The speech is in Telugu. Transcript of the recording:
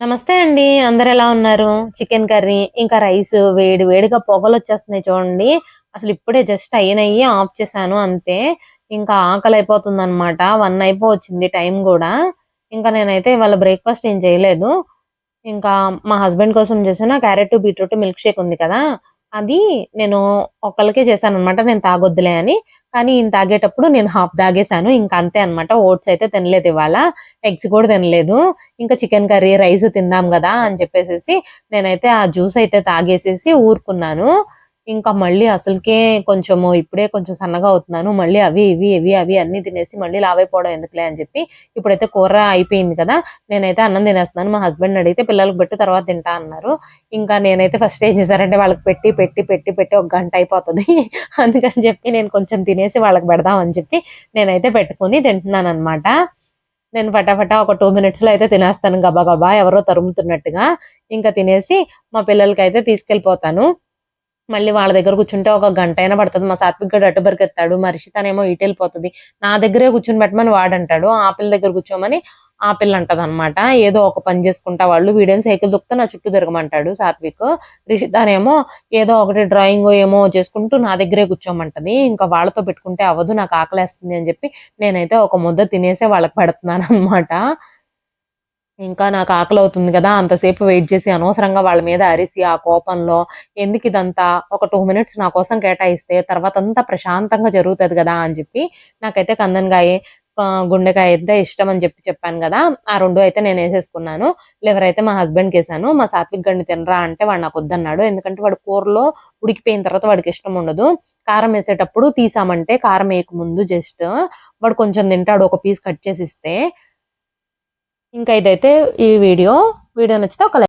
నమస్తే అండి. అందరు ఎలా ఉన్నారు? చికెన్ కర్రీ ఇంకా రైస్ వేడి వేడిగా పొగలు వచ్చేస్తున్నాయి చూడండి. అసలు ఇప్పుడే జస్ట్ అయినయ్యి ఆఫ్ చేశాను అంతే. ఇంకా ఆకలి అయిపోతుంది అనమాట వన్ అయిపో వచ్చింది టైం కూడా. ఇంకా నేనైతే ఇవాళ బ్రేక్ఫాస్ట్ ఏం చేయలేదు. ఇంకా మా హస్బెండ్ కోసం చేసిన క్యారెట్ బీట్రూట్ మిల్క్ షేక్ ఉంది కదా. అది నేను ఒకళ్ళకే చేశాను అనమాట నేను తాగొద్దులే అని. కానీ ఈయన తాగేటప్పుడు నేను హాఫ్ తాగేశాను. ఇంకా అంతే అనమాట ఓట్స్ అయితే తినలేదు ఇవాళ. ఎగ్స్ కూడా తినలేదు. ఇంకా చికెన్ కర్రీ రైస్ తిందాం కదా అని చెప్పేసి నేనైతే ఆ జ్యూస్ అయితే తాగేసేసి ఊరుకున్నాను. ఇంకా మళ్ళీ అసలుకే కొంచెము ఇప్పుడే కొంచెం సన్నగా అవుతున్నాను మళ్ళీ అవి ఇవి ఇవి అవి అన్ని తినేసి మళ్ళీ లావైపోవడం ఎందుకులే అని చెప్పి ఇప్పుడైతే కూర అయిపోయింది కదా నేనైతే అన్నం తినేస్తున్నాను మా హస్బెండ్ అడిగితే పిల్లలకు పెట్టి తర్వాత తింటా అన్నారు. ఇంకా నేనైతే ఫస్ట్ ఏం చేశారంటే వాళ్ళకి పెట్టి పెట్టి పెట్టి పెట్టి ఒక గంట అయిపోతుంది. అందుకని చెప్పి నేను కొంచెం తినేసి వాళ్ళకి పెడదాం అని చెప్పి నేనైతే పెట్టుకొని తింటున్నాను అనమాట నేను ఫటాఫటా ఒక టూ మినిట్స్లో అయితే తినేస్తాను గబా గబా ఎవరో తరుముతున్నట్టుగా. ఇంకా తినేసి మా పిల్లలకి అయితే తీసుకెళ్ళిపోతాను. మళ్ళీ వాళ్ళ దగ్గర కూర్చుంటే ఒక గంట అయినా పడుతుంది. మా సాత్విక్ గడు అటు బరికెత్తాడు. మా రిషితనేమో ఇటు వెళ్ళిపోతుంది. నా దగ్గరే కూర్చుని పెట్టమని వాడంటాడు. ఆ పిల్ల దగ్గర కూర్చోమని ఆ పిల్ల అంటది అనమాట ఏదో ఒక పని చేసుకుంటా వాళ్ళు. వీడేం సైకిల్ దొక్కుతా నా చుట్టూ తిరగమంటాడు సాత్విక్. రిషితానేమో ఏదో ఒకటి డ్రాయింగ్ ఏమో చేసుకుంటూ నా దగ్గరే కూర్చోమంటది. ఇంకా వాళ్ళతో పెట్టుకుంటే అవ్వదు. నాకు ఆకలేస్తుంది అని చెప్పి నేనైతే ఒక ముద్ద తినేసే వాళ్ళకి పెడుతున్నాను అనమాట ఇంకా నాకు ఆకలి అవుతుంది కదా అంతసేపు వెయిట్ చేసి అనవసరంగా వాళ్ళ మీద అరిసి ఆ కోపంలో ఎందుకు ఇదంతా ఒక టూ మినిట్స్ నా కోసం కేటాయిస్తే తర్వాత అంతా ప్రశాంతంగా జరుగుతుంది కదా అని చెప్పి నాకైతే కందనకాయ గుండెకాయ అయితే ఇష్టం అని చెప్పి చెప్పాను కదా ఆ రెండు అయితే నేను వేసేసుకున్నాను. లివర్ అయితే మా హస్బెండ్కి వేసాను. మా సాత్విక్ గండి తినరా అంటే వాడు నాకు వద్దన్నాడు. ఎందుకంటే వాడు కూరలో ఉడికిపోయిన తర్వాత వాడికి ఇష్టం ఉండదు. కారం వేసేటప్పుడు తీసామంటే కారం వేయకముందు జస్ట్ వాడు కొంచెం తింటాడు ఒక పీస్ కట్ చేసి ఇస్తే. ఇంకా ఇదైతే ఈ వీడియో. వీడియో నచ్చితే ఒక